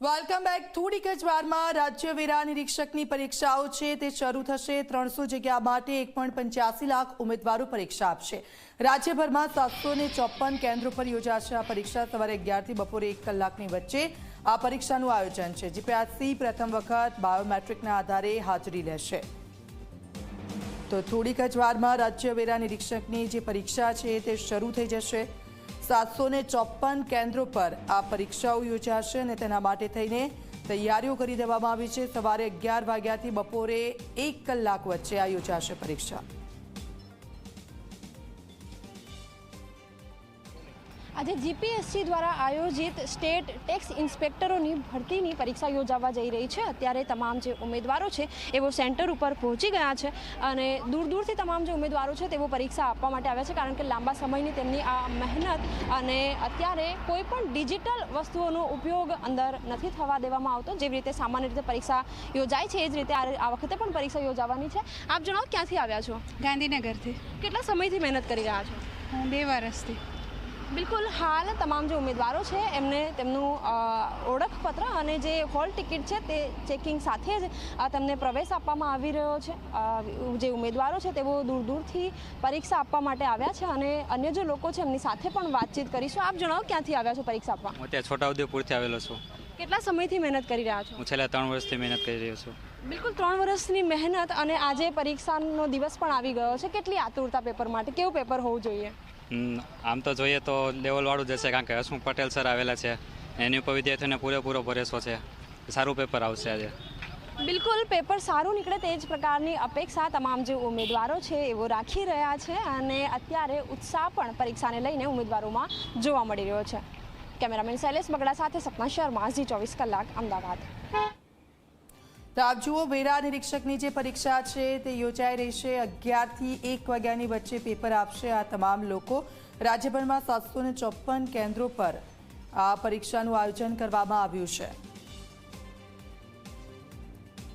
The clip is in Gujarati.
વેલકમ બેક થોડીક જ વારમાં રાજ્ય વેરા નિરીક્ષકની પરીક્ષાઓ છે. તે શરૂ થશે ત્રણસો જગ્યા માટે એક પોઈન્ટ પંચ્યાસી લાખ ઉમેદવારો પરીક્ષા આપશે. રાજ્યભરમાં સાતસો ને ચોપન કેન્દ્રો પર યોજાશે આ પરીક્ષા. સવારે અગિયારથી બપોરે એક કલાકની વચ્ચે આ પરીક્ષાનું આયોજન છે. જીપીએસસી પ્રથમ વખત બાયોમેટ્રિકના આધારે હાજરી લેશે. તો થોડીક જ વારમાં રાજ્ય વેરા નિરીક્ષકની જે પરીક્ષા છે તે શરૂ થઈ જશે. સાતસો ને ચોપન કેન્દ્રો પર આ પરીક્ષાઓ યોજાશે અને તેના માટે થઈને તૈયારીઓ કરી દેવામાં આવી છે. સવારે અગિયાર વાગ્યાથી બપોરે એક કલાક વચ્ચે આ યોજાશે પરીક્ષા. આજે જીપીએસસી દ્વારા આયોજિત સ્ટેટ ટેક્સ ઇન્સ્પેક્ટરોની ભરતીની પરીક્ષા યોજાવા જઈ રહી છે. અત્યારે તમામ જે ઉમેદવારો છે એવો સેન્ટર ઉપર પહોંચી ગયા છે અને દૂર દૂરથી તમામ જે ઉમેદવારો છે તેઓ પરીક્ષા આપવા માટે આવ્યા છે કારણ કે લાંબા સમયની તેમની આ મહેનત અને અત્યારે કોઈ પણ ડિજિટલ વસ્તુઓનો ઉપયોગ અંદર નથી થવા દેવામાં આવતો. જેવી રીતે સામાન્ય રીતે પરીક્ષા યોજાય છે એ જ રીતે આ વખતે પણ પરીક્ષા યોજાવાની છે. આપ જણાવો ક્યાંથી આવ્યા છો? ગાંધીનગરથી. કેટલા સમયથી મહેનત કરી રહ્યા છો? બે વર્ષથી. બિલકુલ હાલ તમામ જે ઉમેદવારો છે એમને તેમનું ઓળખપત્ર અને જે હોલ ટિકિટ છે તે ચેકિંગ સાથે જ તેમને પ્રવેશ આપવામાં આવી રહ્યો છે. જે ઉમેદવારો છે તેઓ દૂર દૂરથી પરીક્ષા આપવા માટે આવ્યા છે અને અન્ય જે લોકો છે એમની સાથે પણ વાતચીત કરીશું. આપ જણાવો ક્યાંથી આવ્યા છો પરીક્ષા આપવા? હું ત્યાં છોટાઉદેપુરથી આવેલો છું. કેટલા સમયથી મહેનત કરી રહ્યા છો? હું છેલ્લા ત્રણ વર્ષથી મહેનત કરી રહ્યો છું. બિલકુલ ત્રણ વર્ષની મહેનત અને આજે પરીક્ષાનો દિવસ પણ આવી ગયો છે. કેટલી આતુરતા પેપર માટે? કેવું પેપર હોવું જોઈએ? આમ તો જોઈએ તો લેવલવાળું જ હશે કારણ કે હસમુખ પટેલ સર આવેલા છે. એની ઉપર વિદ્યાર્થીઓને પૂરેપૂરો ભરેસો છે. સારું પેપર આવશે આજે. બિલકુલ પેપર સારું નીકળે તે જ પ્રકારની અપેક્ષા તમામ જે ઉમેદવારો છે એવો રાખી રહ્યા છે અને અત્યારે ઉત્સાહ પણ પરીક્ષાને લઈને ઉમેદવારોમાં જોવા મળી રહ્યો છે. કેમેરામેન શૈલેષ બગડા સાથે સપના શર્મા, ઝી ચોવીસ કલાક, અમદાવાદ. તો આપ જુઓ, વેરા નિરીક્ષકની જે પરીક્ષા છે તે યોજાઈ રહેશે અગિયારથી એક વાગ્યાની વચ્ચે પેપર આપશે આ તમામ લોકો. રાજ્યભરમાં સાતસો ચોપન કેન્દ્રો પર આ પરીક્ષાનું આયોજન કરવામાં આવ્યું છે.